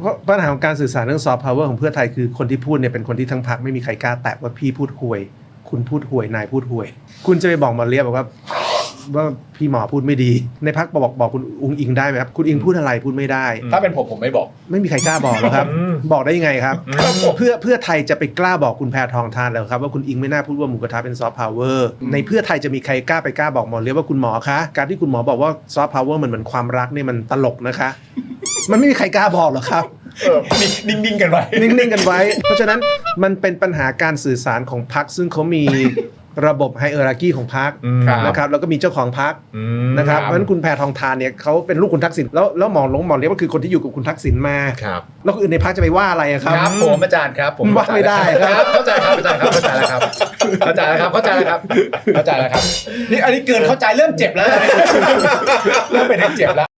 เพราะปัญหาของการสื่อสารเรื่องซอฟต์พาวเวอร์ของเพื่อไทยคือคนที่พูดเนี่ยเป็นคนที่ทั้งพักไม่มีใครกล้าแตะว่าพี่พูดห่วย คุณพูดห่วยนายพูดห่วย คุณจะไปบอกหมอเลียบบอกว่าว่าพี่หมอพูดไม่ดี ในพักบอกบอกคุณอุงอิงได้ไหมครับ คุณอิงพูดอะไรพูดไม่ได้ ถ้าเป็นผมผมไม่บอก ไม่มีใครกล้าบอกหรอกครับ บอกได้ยังไงครับ เพื่อเพื่อไทยจะไปกล้าบอกคุณแพทองทานแล้วครับ ว่าคุณอิงไม่น่าพูดว่าหมูกระทะเป็นซอฟต์พาวเวอร์ในเพื่อไทยจะมีใครกล้าไปกล้าบอกหมอเลียบว่าคุณหมอคะ การที่คุณหมอบอกว่าซอฟต์พาวเวอร์มันเหมือนความรักเนี่ยมันตลกนะคะ มันไม่มีใครกล้าบอกหรอกครับ เออนิ่งนิ่งๆกันไว้ นิ่ง ๆ กันไว้ เพราะฉะนั้นมันเป็นปัญหาการสื่อสารของพรรคซึ่งเขามีระบบไฮเออร์กีของพรรคครับนะครับแล้วก็มีเจ้าของพรรคอืม นะครับเพราะฉะนั้นคุณแพทองทานเนี่ยเขาเป็นลูกคุณทักษิณแล้วแล้วหมอหลงหมอเลี้ยงก็คือคนที่อยู่กับคุณทักษิณมา ครับแล้วคนอื่นในพรรคจะไปว่าอะไรอะครับครับผมอาจารย์ครับ ผมว่าไม่ได้ครับครับ เข้าใจครับอาจารย์ครับเข้าใจแล้วครับเข้าใจแล้วครับเข้าใจแล้วครับเข้าใจแล้วครับนี่อันนี้เกินเข้าใจเริ่มเจ็บแล้วเริ่มเป็นเจ็บแล้ว